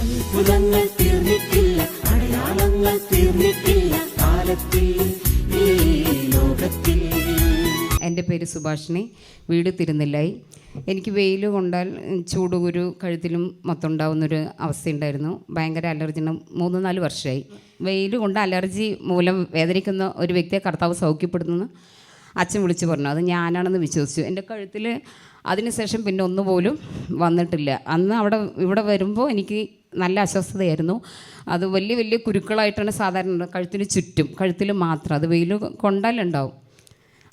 അത്ഭുതങ്ങൾ തീർന്നിട്ടില്ല അടയാളങ്ങൾ തീർന്നിട്ടില്ല കാലത്തിൽ എന്റെ പേര് സുഭാഷിണി വീട് തിരുന്നില്ലായി എനിക്ക് വെയിൽ കൊണ്ടാൽ ചൂടുകുരു കഴുത്തിലും മൊത്തം ഉണ്ടാവുന്നൊരു അവസ്ഥയുണ്ടായിരുന്നു. ഭയങ്കര അലർജിന് മൂന്ന് നാല് വർഷമായി. വെയിൽ കൊണ്ട് അലർജി മൂലം വേദനിക്കുന്ന ഒരു വ്യക്തിയെ കർത്താവ് സൗഖ്യപ്പെടുത്തുന്നു. അച്ഛൻ വിളിച്ചു പറഞ്ഞു അത് ഞാനാണെന്ന് വിശ്വസിച്ചു. എന്റെ കഴുത്തിൽ അതിനുശേഷം പിന്നെ ഒന്നുപോലും വന്നിട്ടില്ല. അന്ന് അവിടെ ഇവിടെ വരുമ്പോൾ എനിക്ക് നല്ല അസ്വസ്ഥതയായിരുന്നു. അത് വലിയ വലിയ കുരുക്കളായിട്ടാണ് സാധാരണ കഴുത്തിന് ചുറ്റും കഴുത്തിൽ മാത്രം. അത് വെയിൽ കൊണ്ടാലുണ്ടാവും.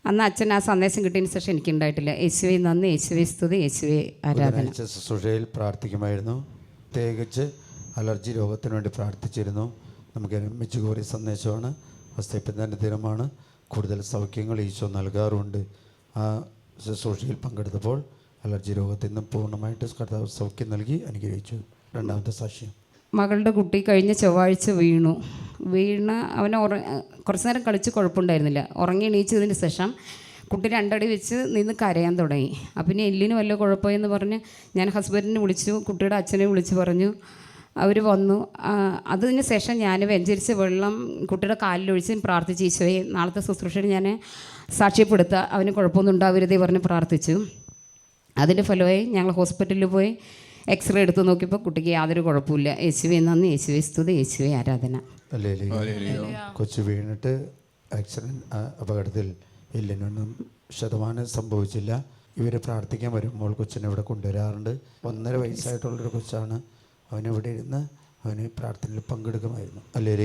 അന്ന് അച്ഛൻ ആ സന്ദേശം കിട്ടിയതിന് ശേഷം എനിക്ക് ഉണ്ടായിട്ടില്ല യേശുവെ നന്ദി. യേശുവെ സ്തുതി. യേശുവെ ആരാധന. ശുശ്രൂഷയിൽ പ്രാർത്ഥിക്കുമായിരുന്നു. പ്രത്യേകിച്ച് അലർജി രോഗത്തിന് വേണ്ടി പ്രാർത്ഥിച്ചിരുന്നു. നമുക്ക് ഒരുമിച്ച് കോരി സന്ദേശമാണ്. ഹസ്തപ്പിന്റെ ദിനമാണ്. കൂടുതൽ സൗഖ്യങ്ങൾ ഈശോ നൽകാറുണ്ട്. ആ ശുശ്രൂഷയിൽ പങ്കെടുത്തപ്പോൾ അലർജി രോഗത്തിൽ നിന്ന് പൂർണമായിട്ട് കർത്താവ് സൗഖ്യം നൽകി അനുഗ്രഹിച്ചു. രണ്ടാമത്തെ സാക്ഷ്യം. മകളുടെ കുട്ടി കഴിഞ്ഞ ചൊവ്വാഴ്ച വീണു. വീണ അവൻ ഉറ കുറച്ച് നേരം കളിച്ച് കുഴപ്പമുണ്ടായിരുന്നില്ല. ഉറങ്ങി എണീച്ചതിന് ശേഷം കുട്ടി രണ്ടടി വെച്ച് നിന്ന് കരയാൻ തുടങ്ങി. അപ്പം ഇനി എല്ലിന് വല്ല കുഴപ്പമെന്ന് പറഞ്ഞ് ഞാൻ ഹസ്ബൻഡിനെ വിളിച്ചു കുട്ടിയുടെ അച്ഛനെ വിളിച്ച് പറഞ്ഞു. അവർ വന്നു. അതിന് ശേഷം ഞാൻ വെഞ്ചരിച്ച് വെള്ളം കുട്ടിയുടെ കാലിലൊഴിച്ച് പ്രാർത്ഥിച്ച് ഈശോയെ നാളത്തെ ശുശ്രൂഷയിൽ ഞാൻ സാക്ഷ്യപ്പെടുത്തുക അവന് കുഴപ്പമൊന്നും ഉണ്ടാവരുതേ പറഞ്ഞ് പ്രാർത്ഥിച്ചു. അതിന്റെ ഫലമായി ഞങ്ങൾ ഹോസ്പിറ്റലിൽ പോയി. എക്സ്റേ എടുത്ത് നോക്കിയപ്പോൾ കുട്ടിക്ക് യാതൊരു കുഴപ്പമില്ല യേശുവെ നന്ദി. യേശുവെ സ്തുതി. യേശുവെ ആരാധന. കൊച്ചു വീണിട്ട് ആക്സിഡന്റ് അപകടത്തിൽ ഇല്ലെന്നൊന്നും ശതമാനം സംഭവിച്ചില്ല. ഇവർ പ്രാർത്ഥിക്കാൻ വരുമ്പോൾ കൊച്ചിനെ ഇവിടെ കൊണ്ടുവരാറുണ്ട്. ഒന്നര വയസ്സായിട്ടുള്ളൊരു കൊച്ചാണ്. അവനിവിടെ ഇരുന്ന് അവന് പ്രാർത്ഥനയിൽ പങ്കെടുക്കുമായിരുന്നു. അല്ലേ